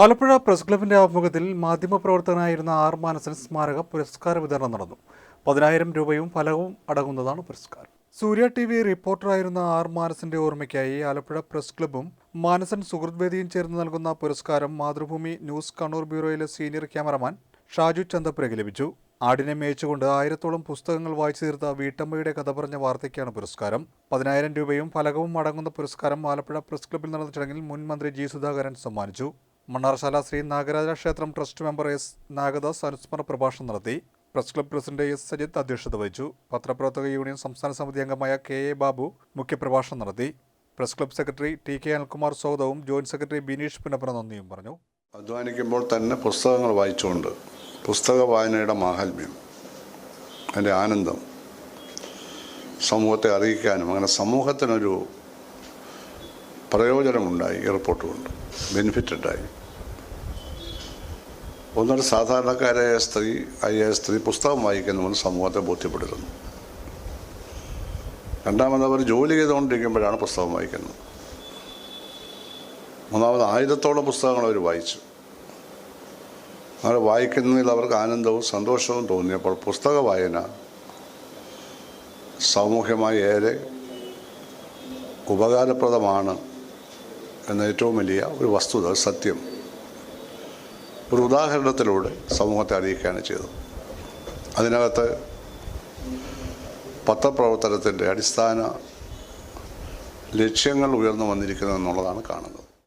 Alappuzha press ക്ലബിന്റെ ആഭിമുഖ്യത്തിൽ മാധ്യമപ്രവർത്തകനായിരുന്ന R Manasan സ്മാരക പുരസ്കാര വിതരണം നടന്നു. പതിനായിരം രൂപയും ഫലവും അടങ്ങുന്നതാണ് പുരസ്കാരം. സൂര്യ ടി വി റിപ്പോർട്ടറായിരുന്ന ആർ മാനസന്റെ ഓർമ്മയ്ക്കായി ആലപ്പുഴ പ്രസ് ക്ലബും മാനസൻ സുഹൃദ്വേദിയും ചേർന്ന് നൽകുന്ന പുരസ്കാരം മാതൃഭൂമി ന്യൂസ് കണ്ണൂർ ബ്യൂറോയിലെ സീനിയർ ക്യാമറമാൻ ഷാജു ചന്തപ്പുരയ്ക്ക് ലഭിച്ചു. ആടിനെ മേയിച്ചുകൊണ്ട് ആയിരത്തോളം പുസ്തകങ്ങൾ വായിച്ചു തീർത്ത വീട്ടമ്മയുടെ കഥ പറഞ്ഞ വാർത്തയ്ക്കാണ് പുരസ്കാരം. പതിനായിരം രൂപയും ഫലകവും അടങ്ങുന്ന പുരസ്കാരം ആലപ്പുഴ പ്രസ് ക്ലബിൽ നടന്ന ചടങ്ങിൽ മുൻ മന്ത്രി ജി സുധാകരൻ സമ്മാനിച്ചു. മണ്ണാർശാല ശ്രീ നാഗരാജ ക്ഷേത്രം ട്രസ്റ്റ് മെമ്പർ എസ് നാഗദാസ് അനുസ്മരണ പ്രഭാഷണം നടത്തി. Press club president S Sajith അധ്യക്ഷത വഹിച്ചു. പത്രപ്രവർത്തക യൂണിയൻ സംസ്ഥാന സമിതി അംഗമായ കെ എ ബാബു മുഖ്യപ്രഭാഷണം നടത്തി. Press club secretary T K Anilkumar സ്വാഗതവും ജോയിന്റ് സെക്രട്ടറി ബിനീഷ് പിന്നപ്പുറ നന്ദിയും പറഞ്ഞു. അധ്വാനിക്കുമ്പോൾ തന്നെ പുസ്തകങ്ങൾ വായിച്ചുകൊണ്ട് പുസ്തക വായനയുടെ മാഹാത്മ്യം അതിന്റെ ആനന്ദം സമൂഹത്തെ അറിയിക്കാനും അങ്ങനെ സമൂഹത്തിനൊരു പ്രയോജനമുണ്ടായി ഈ റിപ്പോർട്ട് കൊണ്ട്. ബെനിഫിറ്റ് ഉണ്ടായി ഒന്നൊരു സാധാരണക്കാരായ സ്ത്രീ ആയ സ്ത്രീ പുസ്തകം വായിക്കുന്നവന് സമൂഹത്തെ ബോധ്യപ്പെടുത്തുന്നു. രണ്ടാമത് അവർ ജോലി ചെയ്തുകൊണ്ടിരിക്കുമ്പോഴാണ് പുസ്തകം വായിക്കുന്നത്. മൂന്നാമത് ആയിരത്തോളം പുസ്തകങ്ങൾ അവർ വായിച്ചു. അവർ വായിക്കുന്നതിൽ അവർക്ക് ആനന്ദവും സന്തോഷവും തോന്നിയപ്പോൾ പുസ്തക വായന സാമൂഹ്യമായി ഏറെ ഉപകാരപ്രദമാണ് എന്ന ഏറ്റവും വലിയ ഒരു വസ്തുത സത്യം. ഒരു ഉദാഹരണത്തിലൂടെ സമൂഹത്തെ അറിയിക്കുകയാണ് ചെയ്തത്. അതിനകത്ത് പത്രപ്രവർത്തനത്തിന്റെ അടിസ്ഥാന ലക്ഷ്യങ്ങൾ ഉയർന്നു വന്നിരിക്കുന്നു എന്നുള്ളതാണ് കാണുന്നത്.